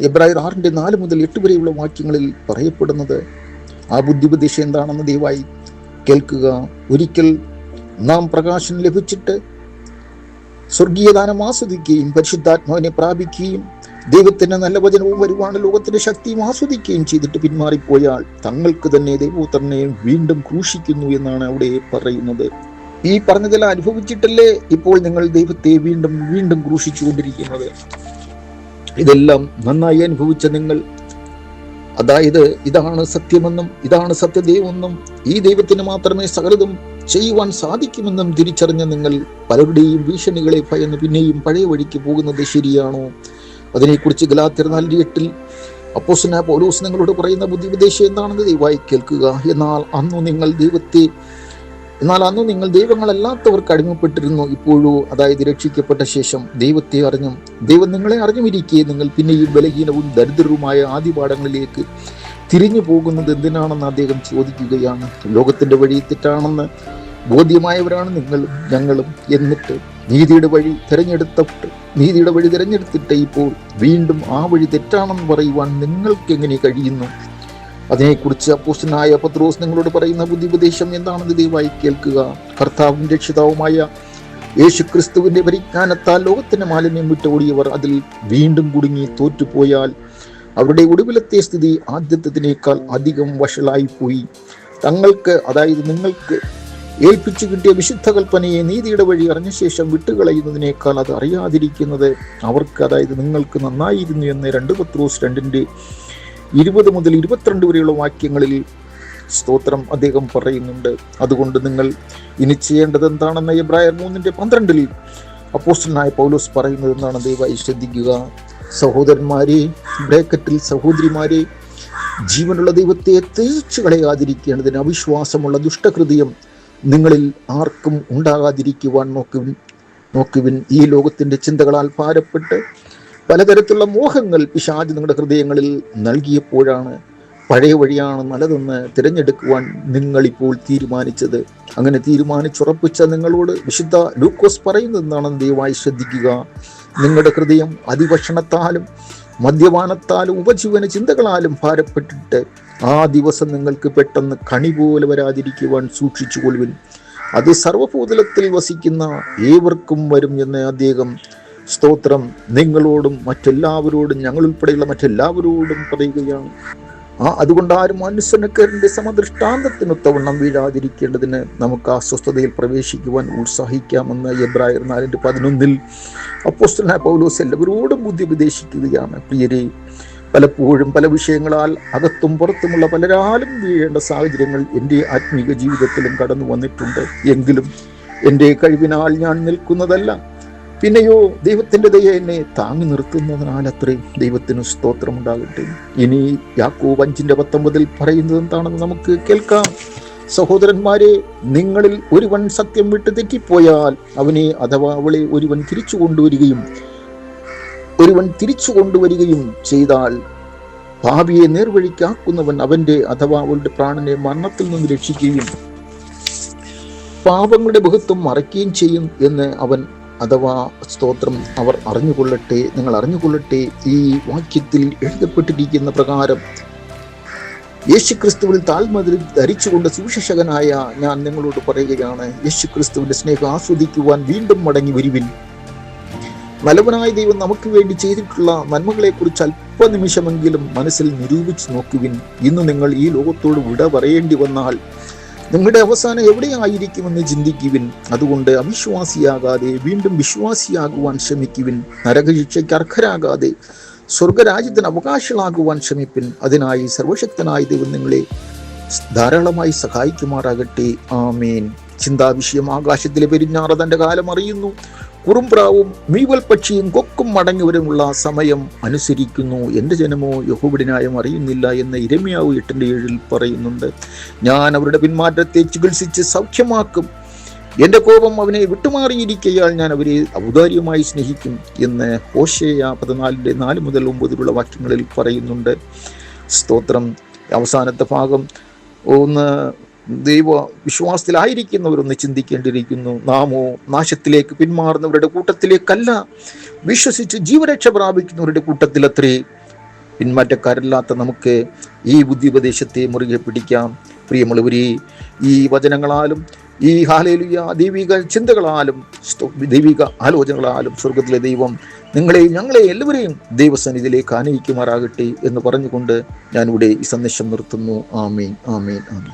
എബ്രായർ ആറിന്റെ നാല് മുതൽ എട്ട് വരെയുള്ള വാക്യങ്ങളിൽ പറയപ്പെടുന്നത് ആ ബുദ്ധിപദേശം എന്താണെന്ന് ദയവായി കേൾക്കുക. ഒരിക്കൽ നാം പ്രകാശം ലഭിച്ചിട്ട് സ്വർഗീയദാനം ആസ്വദിക്കുകയും പരിശുദ്ധാത്മാവിനെ പ്രാപിക്കുകയും ദൈവത്തിന്റെ നല്ല വചനവും വരുവാണ് ലോകത്തിന്റെ ശക്തിയും ആസ്വദിക്കുകയും ചെയ്തിട്ട് പിന്മാറിപ്പോയാൽ തങ്ങൾക്ക് തന്നെ ദൈവപുത്രനെ വീണ്ടും ക്രൂശിക്കുന്നു എന്നാണ് അവിടെ പറയുന്നത്. ഈ പറഞ്ഞതെല്ലാം അനുഭവിച്ചിട്ടല്ലേ ഇപ്പോൾ നിങ്ങൾ ദൈവത്തെ വീണ്ടും വീണ്ടും ക്രൂശിച്ചുകൊണ്ടിരിക്കുന്നത്? ഇതെല്ലാം നന്നായി അനുഭവിച്ച നിങ്ങൾ. അതായത് ഇതാണ് സത്യമെന്നും ഇതാണ് സത്യദൈവമെന്നും ഈ ദൈവത്തിന് മാത്രമേ സകലതും ചെയ്യുവാൻ സാധിക്കുമെന്നും തിരിച്ചറിഞ്ഞ നിങ്ങൾ പലരുടെയും ഭീഷണികളെ ഭയന്ന് പിന്നെയും പഴയ വഴിക്ക് പോകുന്നത് ശരിയാണോ? അതിനെക്കുറിച്ച് ഗലാത്തിർ നാലിന്റെ എട്ടിൽ അപ്പോസന പോലൂസ് നിങ്ങളോട് പറയുന്ന ബുദ്ധിപദേശം എന്താണെന്ന് ദയവായി കേൾക്കുക. എന്നാൽ അന്നു നിങ്ങൾ ദൈവത്തെ എന്നാൽ അന്ന് നിങ്ങൾ ദൈവങ്ങളല്ലാത്തവർക്ക് അടിമപ്പെട്ടിരുന്നു. ഇപ്പോഴോ അതായത് രക്ഷിക്കപ്പെട്ട ശേഷം ദൈവത്തെ അറിഞ്ഞും ദൈവം നിങ്ങളെ അറിഞ്ഞുമിരിക്കെ നിങ്ങൾ പിന്നെയും ബലഹീനവും ദരിദ്രവുമായ ആദ്യപാഠങ്ങളിലേക്ക് തിരിഞ്ഞു പോകുന്നത് എന്തിനാണെന്ന് അദ്ദേഹം ചോദിക്കുകയാണ്. ലോകത്തിന്റെ വഴി തെറ്റാണെന്ന് ബോധ്യമായവരാണ് നിങ്ങളും ഞങ്ങളും എന്നിട്ട് നീതിയുടെ വഴി തിരഞ്ഞെടുത്തിട്ട് നീതിയുടെ വഴി തിരഞ്ഞെടുത്തിട്ട് ഇപ്പോൾ വീണ്ടും ആ വഴി തെറ്റാണെന്ന് പറയുവാൻ നിങ്ങൾക്ക് എങ്ങനെ കഴിയുന്നു? അതിനെക്കുറിച്ച് അപ്പോസ്റ്റനായ പത്രോസ് നിങ്ങളോട് പറയുന്ന ബുദ്ധിപദേശം എന്താണെന്ന് ദയവായി കേൾക്കുക. കർത്താവും രക്ഷിതാവുമായ യേശു ക്രിസ്തുവിന്റെ പരിജ്ഞാനത്താൽ ലോകത്തിന്റെ മാലിന്യം വിട്ടോടിയവർ അതിൽ വീണ്ടും കുടുങ്ങി തോറ്റുപോയാൽ അവരുടെ ഒടുവിലത്തെ സ്ഥിതി ആദ്യത്തേതിനേക്കാൾ അധികം വഷളായിപ്പോയി. തങ്ങൾക്ക് അതായത് നിങ്ങൾക്ക് ഏൽപ്പിച്ചു കിട്ടിയ വിശുദ്ധ കൽപ്പനയെ നീതിയുടെ വഴി അറിഞ്ഞ ശേഷം വിട്ടുകളയുന്നതിനേക്കാൾ അത് അറിയാതിരിക്കുന്നത് അവർക്ക് അതായത് നിങ്ങൾക്ക് നന്നായിരുന്നു എന്ന് രണ്ട് പത്രോസ് രണ്ടിന്റെ ഇരുപത് മുതൽ ഇരുപത്തിരണ്ട് വരെയുള്ള വാക്യങ്ങളിൽ സ്തോത്രം അദ്ദേഹം പറയുന്നുണ്ട്. അതുകൊണ്ട് നിങ്ങൾ ഇനി ചെയ്യേണ്ടത് എന്താണെന്ന് എബ്രായർ മൂന്നിന്റെ പന്ത്രണ്ടിൽ അപ്പോസ്റ്റനായ പൗലോസ് പറയുന്നത് എന്നാണ് ദയവായി ശ്രദ്ധിക്കുക. സഹോദരന്മാരെ ബ്രേക്കറ്റിൽ സഹോദരിമാരെ ജീവനുള്ള ദൈവത്തെ തേച്ചു കളയാതിരിക്കേണ്ടതിന് അവിശ്വാസമുള്ള ദുഷ്ടഹൃദയം നിങ്ങളിൽ ആർക്കും ഉണ്ടാകാതിരിക്കുവാൻ നോക്കുവിൻ നോക്കുവിൻ. ഈ ലോകത്തിന്റെ ചിന്തകളാൽ ഭാരപ്പെട്ട് പലതരത്തിലുള്ള മോഹങ്ങൾ പിശാജ് നിങ്ങളുടെ ഹൃദയങ്ങളിൽ നൽകിയപ്പോഴാണ്. പഴയ വഴിയാണ് നല്ലതെന്ന് തിരഞ്ഞെടുക്കുവാൻ നിങ്ങളിപ്പോൾ തീരുമാനിച്ചത്. അങ്ങനെ തീരുമാനിച്ചുറപ്പിച്ച നിങ്ങളോട് വിശുദ്ധ ലൂക്കോസ് പറയുന്നതെന്നാണ് ദയവായി ശ്രദ്ധിക്കുക. നിങ്ങളുടെ ഹൃദയം അതിഭക്ഷണത്താലും മദ്യപാനത്താലും ഉപജീവന ചിന്തകളാലും ഭാരപ്പെട്ടിട്ട് ആ ദിവസം നിങ്ങൾക്ക് പെട്ടെന്ന് കണി പോലെ വരാതിരിക്കുവാൻ സൂക്ഷിച്ചു കൊള്ളുവിൻ അത് സർവഭൂതലത്തിൽ വസിക്കുന്ന ഏവർക്കും വരും എന്ന് അദ്ദേഹം സ്തോത്രം നിങ്ങളോടും മറ്റെല്ലാവരോടും ഞങ്ങൾ ഉൾപ്പെടെയുള്ള മറ്റെല്ലാവരോടും പറയുകയാണ്. ആ അതുകൊണ്ട് ആരും അനുസരണക്കാരന്റെ സമദൃഷ്ടാന്തത്തിനൊത്തവണ്ണം വീഴാതിരിക്കേണ്ടതിന് നമുക്ക് ആ സ്വസ്ഥതയിൽ പ്രവേശിക്കുവാൻ ഉത്സാഹിക്കാമെന്ന് എബ്രായർ നാലിന്റെ പതിനൊന്നിൽ അപ്പോസ്റ്റലായ പൗലോസ് എല്ലാവരോടും ബുദ്ധി ഉപദേശിക്കുകയാണ്. പ്രിയരെ പലപ്പോഴും പല വിഷയങ്ങളാൽ അകത്തും പുറത്തുമുള്ള പലരാലും വീഴേണ്ട സാഹചര്യങ്ങൾ എന്റെ ആത്മീക ജീവിതത്തിലും കടന്നു വന്നിട്ടുണ്ട്. എങ്കിലും എന്റെ കഴിവിനാൽ ഞാൻ നിൽക്കുന്നതല്ല. പിന്നെയോ ദൈവത്തിന്റെ ദയ എന്നെ താങ്ങി നിർത്തുന്നതിനാൽ അത്രയും ദൈവത്തിന് സ്തോത്രമുണ്ടാകട്ടെ. ഇനി യാക്കോബ് അഞ്ചിന്റെ പത്തൊമ്പതിൽ പറയുന്നത് എന്താണെന്ന് നമുക്ക് കേൾക്കാം. സഹോദരന്മാരെ നിങ്ങളിൽ ഒരുവൻ സത്യം വിട്ട് തെറ്റിപ്പോയാൽ അവനെ അഥവാ അവളെ ഒരുവൻ തിരിച്ചു കൊണ്ടുവരികയും ഒരുവൻ തിരിച്ചു കൊണ്ടുവരികയും ചെയ്താൽ ഭാവിയെ നേർവഴിക്കാക്കുന്നവൻ അവന്റെ അഥവാ അവളുടെ പ്രാണനെ മരണത്തിൽ നിന്ന് രക്ഷിക്കുകയും പാപങ്ങളുടെ ബഹുത്വം മറയ്ക്കുകയും ചെയ്യും എന്ന് അവൻ അഥവാ സ്തോത്രം അവർ അറിഞ്ഞുകൊള്ളട്ടെ നിങ്ങൾ അറിഞ്ഞുകൊള്ളട്ടെ ഈ വാക്യത്തിൽ എഴുതപ്പെട്ടിരിക്കുന്ന പ്രകാരം. യേശുക്രിസ്തുവിൽ താൽമതിൽ ധരിച്ചുകൊണ്ട് സുവിശേഷകനായ ഞാൻ നിങ്ങളോട് പറയുകയാണ് യേശുക്രിസ്തുവിന്റെ സ്നേഹം ആസ്വദിക്കുവാൻ വീണ്ടും മടങ്ങി വരുവിൻ. നല്ലവനായ ദൈവം നമുക്ക് വേണ്ടി ചെയ്തിട്ടുള്ള നന്മകളെക്കുറിച്ച് അല്പനിമിഷമെങ്കിലും മനസ്സിൽ നിരൂപിച്ചു നോക്കുവിൻ. ഇന്ന് നിങ്ങൾ ഈ ലോകത്തോട് വിട പറയേണ്ടി വന്നാൽ നിങ്ങളുടെ അവസാനം എവിടെയായിരിക്കുമെന്ന് ചിന്തിക്കുവിൻ. അതുകൊണ്ട് അവിശ്വാസിയാകാതെ വീണ്ടും വിശ്വാസിയാകുവാൻ ശ്രമിക്കുവിൻ. നരകശിക്ഷയ്ക്ക് അർഹരാകാതെ സ്വർഗരാജ്യത്തിന് അവകാശികളാകുവാൻ ശ്രമിപ്പിൻ. അതിനായി സർവശക്തനായ ദൈവം നിങ്ങളെ ധാരാളമായി സഹായിക്കുമാറാകട്ടെ. ആമേൻ. ചിന്താവിഷയം ആകാശത്തിലെ പെരിഞ്ഞാറ തന്റെ കാലം അറിയുന്നു. കുറുംപ്രാവും മീവൽ പക്ഷിയും കൊക്കും മടങ്ങിവരുമുള്ള സമയം അനുസരിക്കുന്നു എന്റെ ജനമോ യഹോബിടിനായം അറിയുന്നില്ല എന്ന് ഇരമ്യാവ് എട്ടിന്റെ ഏഴിൽ പറയുന്നുണ്ട്. ഞാൻ അവരുടെ പിന്മാറ്റത്തെ ചികിത്സിച്ച് സൗഖ്യമാക്കും. എന്റെ കോപം അവനെ വിട്ടുമാറിയിരിക്കയാൽ ഞാൻ അവരെ ഔദാര്യമായി സ്നേഹിക്കും എന്ന് ഹോഷേയ പതിനാലിന്റെ നാല് മുതൽ ഒമ്പതിലുള്ള വാക്യങ്ങളിൽ പറയുന്നുണ്ട്. സ്തോത്രം. അവസാനത്തെ ഭാഗം ഒന്ന് ദൈവ വിശ്വാസത്തിലായിരിക്കുന്നവരൊന്ന് ചിന്തിക്കേണ്ടിയിരിക്കുന്നു. നാമോ നാശത്തിലേക്ക് പിന്മാറുന്നവരുടെ കൂട്ടത്തിലേക്കല്ല. വിശ്വസിച്ച് ജീവരക്ഷ പ്രാപിക്കുന്നവരുടെ കൂട്ടത്തിലത്രേ പിന്മാറ്റക്കാരില്ലാത്ത നമുക്ക് ഈ ബുദ്ധിപദേശത്തെ മുറുകെ പിടിക്കാം. പ്രിയമുള്ളവരെ ഈ വചനങ്ങളാലും ഈ ഹാലേലുയ ദൈവിക ചിന്തകളാലും ദൈവിക ആലോചനകളാലും സ്വർഗത്തിലെ ദൈവം നിങ്ങളെയും ഞങ്ങളെ എല്ലാവരെയും ദൈവസന്നിധിയിലേക്ക് ആനയിക്കുമാറാകട്ടെ എന്ന് പറഞ്ഞുകൊണ്ട് ഞാനിവിടെ ഈ സന്ദേശം നിർത്തുന്നു. ആമീൻ ആമീൻ ആമീൻ.